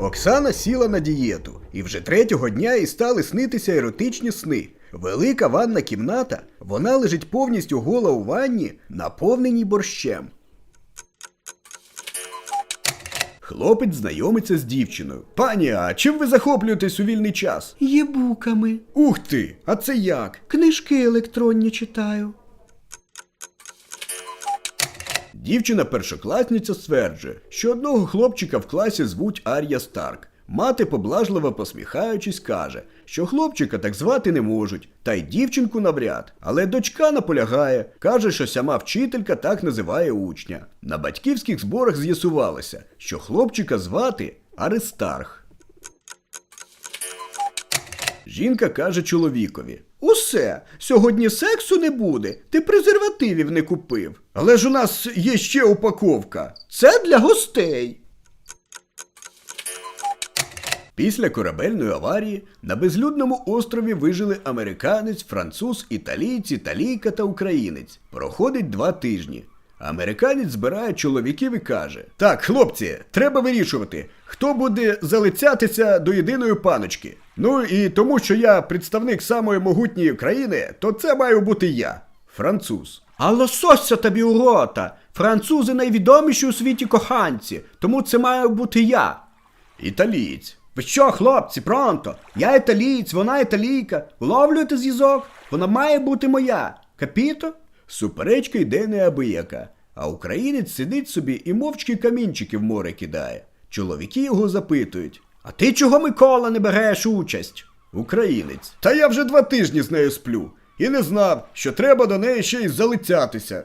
Оксана сіла на дієту, і вже третього дня їй стали снитися еротичні сни. Велика ванна кімната, вона лежить повністю гола у ванні, наповненій борщем. Хлопець знайомиться з дівчиною. Пані, а чим ви захоплюєтесь у вільний час? Єбуками. Ух ти! А це як? Книжки електронні читаю. Дівчина першокласниця стверджує, що одного хлопчика в класі звуть Ар'я Старк. Мати, поблажливо посміхаючись, каже, що хлопчика так звати не можуть, та й дівчинку навряд. Але дочка наполягає, каже, що сама вчителька так називає учня. На батьківських зборах з'ясувалося, що хлопчика звати Аристарх. Жінка каже чоловікові: Усе, сьогодні сексу не буде, ти презервативів не купив. Але ж у нас є ще упаковка. Це для гостей. Після корабельної аварії на безлюдному острові вижили американець, француз, італійць, італійка та українець. Проходить два тижні. Американець збирає чоловіків і каже: Так, хлопці, треба вирішувати, хто буде залицятися до єдиної паночки. Ну і тому, що я представник самої могутньої країни, то це маю бути я, француз. А лосося тобі у рота. Французи найвідоміші у світі коханці, тому це має бути я. Італієць. Ви що, хлопці, пронто? Я італієць, вона італійка. Уловлюєте зв'язок? Вона має бути моя. Капіто? Суперечка йде неабияка, а українець сидить собі і мовчки камінчики в море кидає. Чоловіки його запитують. А ти чого, Микола, не береш участь? Українець. Та я вже два тижні з нею сплю і не знав, що треба до неї ще й залицятися.